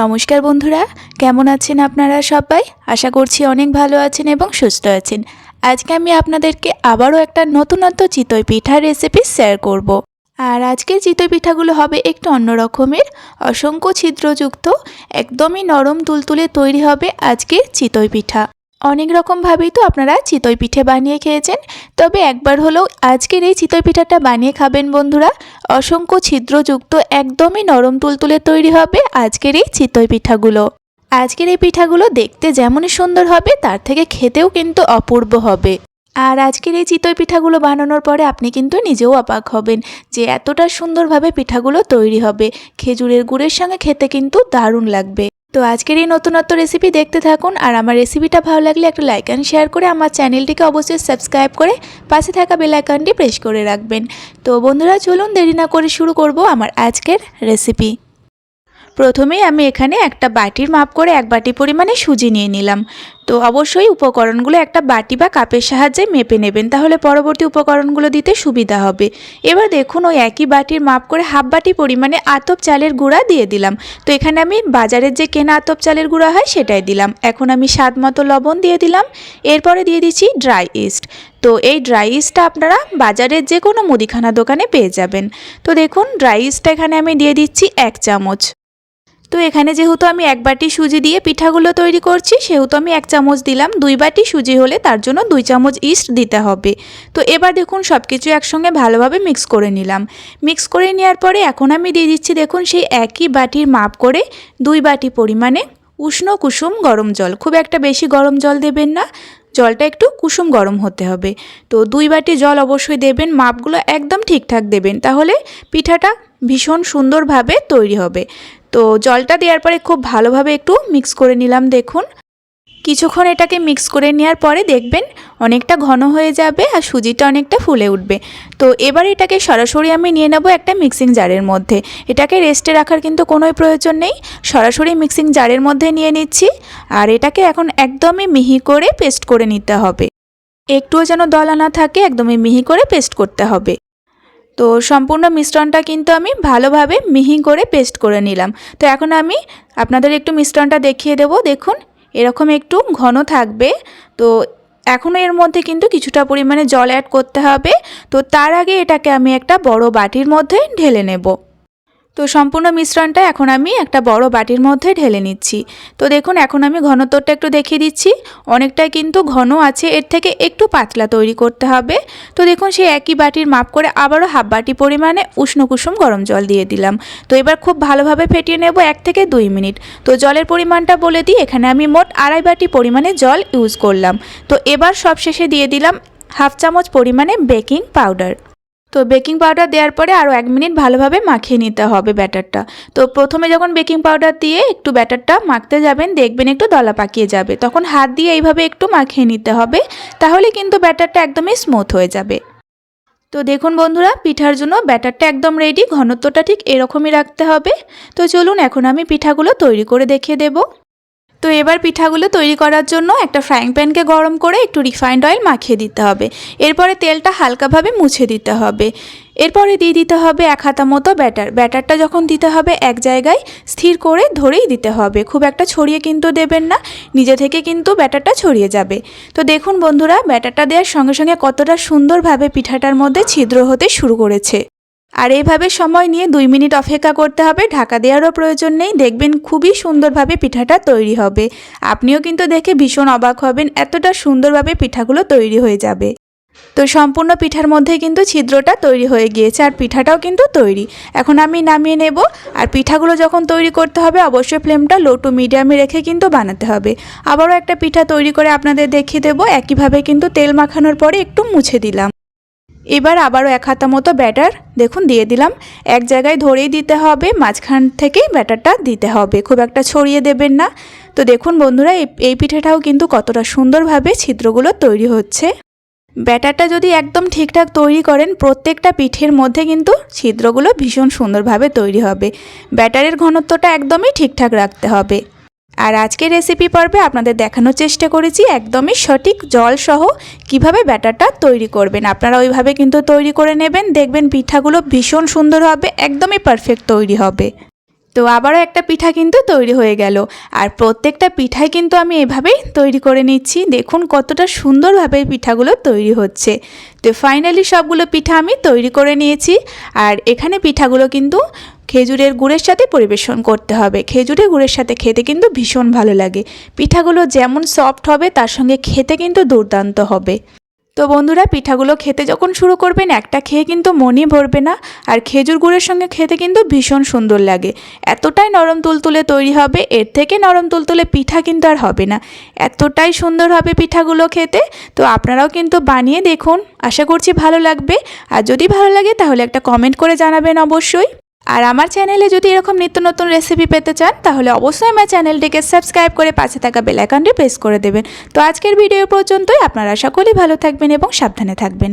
নমস্কার বন্ধুরা, কেমন আছেন আপনারা সবাই? আশা করছি অনেক ভালো আছেন এবং সুস্থ আছেন। আজকে আমি আপনাদেরকে আবারও একটা নতুনত্ব চিতই পিঠার রেসিপি শেয়ার করব। আর আজকের চিতই পিঠাগুলো হবে একটু অন্য রকমের। অসংখ্য ছিদ্রযুক্ত, একদমই নরম তুলতুলে তৈরি হবে আজকের চিতই পিঠা। অনেক রকমভাবেই তো আপনারা চিতই পিঠে বানিয়ে খেয়েছেন। তবে একবার হলেও আজকের এই চিতই পিঠাটা বানিয়ে খাবেন বন্ধুরা। অসংখ্য ছিদ্রযুক্ত একদমই নরম তুলতুলে তৈরি হবে আজকের এই চিতই পিঠাগুলো। আজকের এই পিঠাগুলো দেখতে যেমনই সুন্দর হবে, তার থেকে খেতেও কিন্তু অপূর্ব হবে। আর আজকের এই চিতই পিঠাগুলো বানানোর পরে আপনি কিন্তু নিজেও অবাক হবেন যে এতটা সুন্দরভাবে পিঠাগুলো তৈরি হবে। খেজুরের গুড়ের সঙ্গে খেতে কিন্তু দারুণ লাগবে। তো আজকের এই নতুনত্ব রেসিপি দেখতে থাকুন আর আমার রেসিপিটা ভালো লাগলে একটা লাইক অ্যান্ড শেয়ার করে আমার চ্যানেলটিকে অবশ্যই সাবস্ক্রাইব করে পাশে থাকা বেলাইকানটি প্রেস করে রাখবেন। তো বন্ধুরা, চলুন দেরি না করে শুরু করব আমার আজকের রেসিপি প্রথমেই আমি এখানে একটা বাটির মাপ করে এক বাটি পরিমাণে সুজি নিয়ে নিলাম। তো অবশ্যই উপকরণগুলো একটা বাটি বা কাপের সাহায্যে মেপে নেবেন, তাহলে পরবর্তী উপকরণগুলো দিতে সুবিধা হবে। এবার দেখুন ওই একই বাটির মাপ করে হাফ বাটি পরিমাণে আতপ চালের গুঁড়া দিয়ে দিলাম। তো এখানে আমি বাজারের যে কেনা আতপ চালের গুঁড়া হয় সেটাই দিলাম। এখন আমি স্বাদ মতো লবণ দিয়ে দিলাম। এরপরে দিয়ে দিচ্ছি ড্রাই ইস্ট। তো এই ড্রাই ইস্টটা আপনারা বাজারের যে কোনো মুদিখানা দোকানে পেয়ে যাবেন। তো দেখুন, ড্রাই ইস্টটা এখানে আমি দিয়ে দিচ্ছি এক চামচ। তো এখানে যেহেতু আমি এক বাটি সুজি দিয়ে পিঠাগুলো তৈরি করছি, সেহেতু আমি এক চামচ দিলাম। দুই বাটি সুজি হলে তার জন্য দুই চামচ ইস্ট দিতে হবে। তো এবার দেখুন সব কিছু একসঙ্গে ভালোভাবে মিক্স করে নিলাম। মিক্স করে নেওয়ার পরে এখন আমি দিয়ে দিচ্ছি দেখুন, সেই একই বাটির মাপ করে দুই বাটি পরিমাণে উষ্ণ কুসুম গরম জল। খুব একটা বেশি গরম জল দেবেন না, জলটা একটু কুসুম গরম হতে হবে। তো দুই বাটি জল অবশ্যই দেবেন, মাপগুলো একদম ঠিকঠাক দেবেন, তাহলে পিঠাটা ভীষণ সুন্দরভাবে তৈরি হবে। তো জলটা দেওয়ার পরে খুব ভালোভাবে একটু মিক্স করে নিলাম, দেখুন। কিছুক্ষণ এটাকে মিক্স করে নেওয়ার পরে দেখবেন অনেকটা ঘন হয়ে যাবে আর সুজিটা অনেকটা ফুলে উঠবে। তো এবার এটাকে সরাসরি আমি নিয়ে নেব একটা মিক্সিং জারের মধ্যে। এটাকে রেস্টে রাখার কিন্তু কোনোই প্রয়োজন নেই। সরাসরি মিক্সিং জারের মধ্যে নিয়ে নিচ্ছি আর এটাকে এখন একদমই মিহি করে পেস্ট করে নিতে হবে। একটুও যেন দলা না থাকে, একদমই মিহি করে পেস্ট করতে হবে। তো সম্পূর্ণ মিশ্রণটা কিন্তু আমি ভালোভাবে মিহি করে পেস্ট করে নিলাম। তো এখন আমি আপনাদের একটু মিশ্রণটা দেখিয়ে দেব। দেখুন, এরকম একটু ঘন থাকবে। তো এখনও এর মধ্যে কিন্তু কিছুটা পরিমাণে জল অ্যাড করতে হবে। তো তার আগে এটাকে আমি একটা বড় বাটির মধ্যে ঢেলে নেব। তো সম্পূর্ণ মিশ্রণটা এখন আমি একটা বড় বাটির মধ্যে ঢেলে নিচ্ছি। তো দেখুন, এখন আমি ঘনত্বটা একটু দেখিয়ে দিচ্ছি। অনেকটাই কিন্তু ঘন আছে, এর থেকে একটু পাতলা তৈরি করতে হবে। তো দেখুন, সেই একই বাটির মাপ করে আবারও হাফ বাটি পরিমাণে উষ্ণ কুসুম গরম জল দিয়ে দিলাম। তো এবার খুব ভালোভাবে ফেটিয়ে নেব এক থেকে দুই মিনিট। তো জলের পরিমাণটা বলে দিই, এখানে আমি মোট আড়াই বাটি পরিমাণে জল ইউজ করলাম। তো এবার সবশেষে দিয়ে দিলাম হাফ চামচ পরিমাণে বেকিং পাউডার। তো বেকিং পাউডার দেওয়ার পরে আরও এক মিনিট ভালোভাবে মাখিয়ে নিতে হবে ব্যাটারটা। তো প্রথমে যখন বেকিং পাউডার দিয়ে একটু ব্যাটারটা মাখতে যাবেন, দেখবেন একটু দলা পাকিয়ে যাবে। তখন হাত দিয়ে এইভাবে একটু মাখিয়ে নিতে হবে, তাহলে কিন্তু ব্যাটারটা একদমই স্মুথ হয়ে যাবে। তো দেখুন বন্ধুরা, পিঠার জন্য ব্যাটারটা একদম রেডি ঘনত্বটা ঠিক এরকমই রাখতে হবে। তো চলুন এখন আমি পিঠাগুলো তৈরি করে দেখিয়ে দেবো। তো এবার পিঠাগুলো তৈরি করার জন্য একটা ফ্রাইং প্যানকে গরম করে একটু রিফাইন্ড অয়েল মাখিয়ে দিতে হবে। এরপরে তেলটা হালকাভাবে মুছে দিতে হবে। এরপরে দিয়ে দিতে হবে এক হাতা মতো ব্যাটার। ব্যাটারটা যখন দিতে হবে এক জায়গায় স্থির করে ধরেই দিতে হবে। খুব একটা ছড়িয়ে কিন্তু দেবেন না, নিজে থেকে কিন্তু ব্যাটারটা ছড়িয়ে যাবে। তো দেখুন বন্ধুরা, ব্যাটারটা দেওয়ার সঙ্গে সঙ্গে কতটা সুন্দরভাবে পিঠাটার মধ্যে ছিদ্র হতে শুরু করেছে। আর এইভাবে সময় নিয়ে দুই মিনিট অপেক্ষা করতে হবে। ঢাকা দেওয়ারও প্রয়োজন নেই। দেখবেন খুবই সুন্দরভাবে পিঠাটা তৈরি হবে। আপনিও কিন্তু দেখে ভীষণ অবাক হবেন এতটা সুন্দরভাবে পিঠাগুলো তৈরি হয়ে যাবে। তো সম্পূর্ণ পিঠার মধ্যে কিন্তু ছিদ্রটা তৈরি হয়ে গিয়েছে আর পিঠাটাও কিন্তু তৈরি। এখন আমি নামিয়ে নেব। আর পিঠাগুলো যখন তৈরি করতে হবে, অবশ্যই ফ্লেমটা লো টু মিডিয়ামে রেখে কিন্তু বানাতে হবে। আবারও একটা পিঠা তৈরি করে আপনাদের দেখিয়ে দেবো। একইভাবে কিন্তু তেল মাখানোর পরে একটু মুছে দিলাম। এবার আবারও এক হাতা মতো ব্যাটার, দেখুন, দিয়ে দিলাম। এক জায়গায় ধরেই দিতে হবে, মাঝখান থেকেই ব্যাটারটা দিতে হবে। খুব একটা ছড়িয়ে দেবেন না। তো দেখুন বন্ধুরা, এই পিঠেটাও কিন্তু কতটা সুন্দরভাবে ছিদ্রগুলো তৈরি হচ্ছে। ব্যাটারটা যদি একদম ঠিকঠাক তৈরি করেন, প্রত্যেকটা পিঠের মধ্যে কিন্তু ছিদ্রগুলো ভীষণ সুন্দরভাবে তৈরি হবে। ব্যাটারের ঘনত্বটা একদমই ঠিকঠাক রাখতে হবে। আর আজকের রেসিপি পর্বে আপনাদের দেখানোর চেষ্টা করেছি একদমই সঠিক জল সহ কীভাবে ব্যাটারটা তৈরি করবেন। আপনারা ওইভাবে কিন্তু তৈরি করে নেবেন, দেখবেন পিঠাগুলো ভীষণ সুন্দর হবে, একদমই পারফেক্ট তৈরি হবে। তো আবারও একটা পিঠা কিন্তু তৈরি হয়ে গেল। আর প্রত্যেকটা পিঠাই কিন্তু আমি এভাবেই তৈরি করে নিচ্ছি। দেখুন কতটা সুন্দরভাবে পিঠাগুলো তৈরি হচ্ছে। তো ফাইনালি সবগুলো পিঠা আমি তৈরি করে নিয়েছি। আর এখানে পিঠাগুলো কিন্তু খেজুরের গুড়ের সাথে পরিবেশন করতে হবে। খেজুরের গুড়ের সাথে খেতে কিন্তু ভীষণ ভালো লাগে। পিঠাগুলো যেমন সফট হবে, তার সঙ্গে খেতে কিন্তু দুর্দান্ত হবে। তো বন্ধুরা, পিঠাগুলো খেতে যখন শুরু করবেন, একটা খেয়ে কিন্তু মনই ভরবে না। আর খেজুর গুড়ের সঙ্গে খেতে কিন্তু ভীষণ সুন্দর লাগে। এতটাই নরম তুলতুলে তৈরি হবে, এর থেকে নরম তুলতুলে পিঠা কিন্তু আর হবে না। এতটাই সুন্দর হবে পিঠাগুলো খেতে। তো আপনারাও কিন্তু বানিয়ে দেখুন। আশা করছি ভালো লাগবে। আর যদি ভালো লাগে, তাহলে একটা কমেন্ট করে জানাবেন অবশ্যই। আর আমার চ্যানেলে যদি এরকম নিত্য নতুন রেসিপি পেতে চান, তাহলে অবশ্যই আমার চ্যানেলটিকে সাবস্ক্রাইব করে পাশে থাকা বেলাইকনটি প্রেস করে দেবেন। তো আজকের ভিডিও পর্যন্তই। আপনারা সকলেই ভালো থাকবেন এবং সাবধানে থাকবেন।